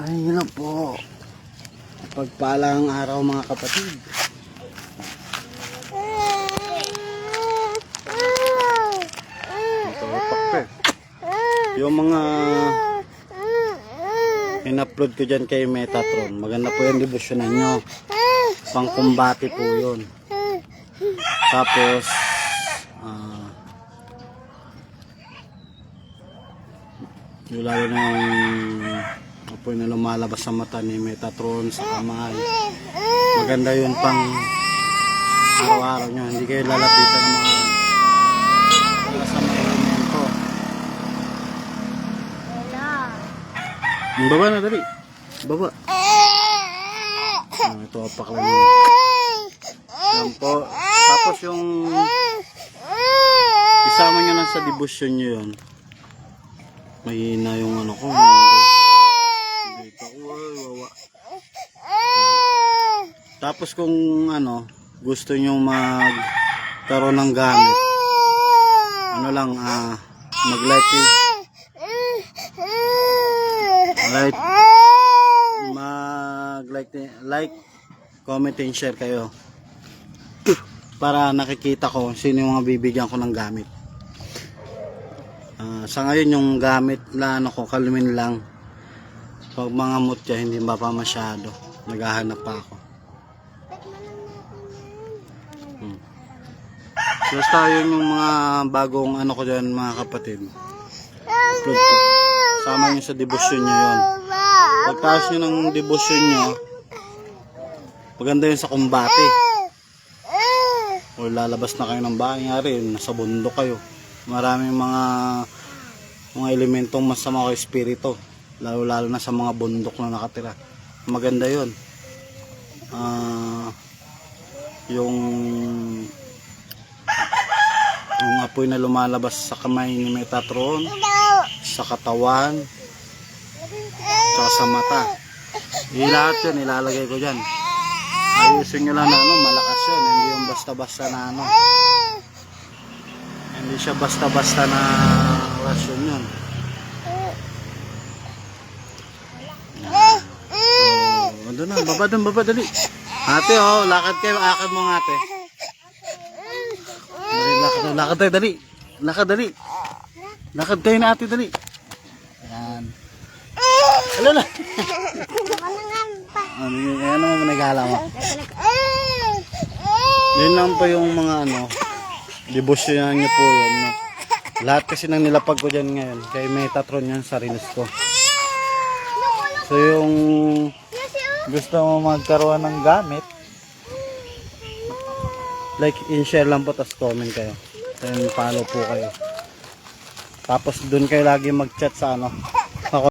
Ayun na po. Pagpalang araw mga kapatid. Yung mga in-upload ko dyan kay Metatron. Maganda po yung devotionan nyo. Pangkumbati po yun. Tapos, ah, yung lalo yung apoy na lumalabas sa mata ni Metatron sa kamay. Maganda yun pang araw-araw nyo. Hindi kayo lalapitan ng mga kasama elemento. Baba na dali. Baba. Ah, ito apak lang yun. Yan po. Tapos yung isama nyo lang sa devotion nyo yun. Mahina yung ano ko. Hindi. Hindi ito. Uy, wawa. Tapos kung ano, gusto nyo magkaroon ng gamit, ano lang, ah, mag-like. Like, mag-like, like, comment and share kayo. Para nakikita ko sino yung mga bibigyan ko ng gamit. Ah, sa ngayon yung gamit na ano ko, kalumin lang. Pag mga mutya, hindi ba pa masyado. Naghahanap pa ako. Hmm. Basta yun yung mga bagong ano ko dyan mga kapatid. Upload. Sama nyo sa devotion nyo yun. Pagtaas nyo ng devotion nyo, maganda yun sa kumbate. O lalabas na kayo ng bahay, nga rin, nasa bundok kayo. Maraming mga mga elementong masama o espiritu. Lalo lalo na sa mga bundok na nakatira. Maganda yun. Ah, yung yung apoy na lumalabas sa kamay ni Metatron, sa katawan, sa mata. Yung lahat yun, ilalagay ko dyan. Ayusin nyo lang na ano, malakas yun. Hindi yung basta-basta na ano. Hindi siya basta-basta na rasyon yun. Ando na, baba dun, baba dali. Ate, oh, lakad kayo, akad mo nga, ate. Dali, lakad, lakad tayo, dali. Lakad, dali. Lakad kayo na ate, dali. Yan. Alala. Ano yun? Ano mo nagala mo? Yun lang po yung mga ano, devotion niyo po yun. No? Lahat kasi nang nilapag ko dyan ngayon, kay Metatron yan sa rinis ko. So yung gusto mo magkaroon ng gamit, like in share lang po, tapos comment kayo. Then follow po kayo. Tapos doon kayo lagi mag-chat sa ano, ako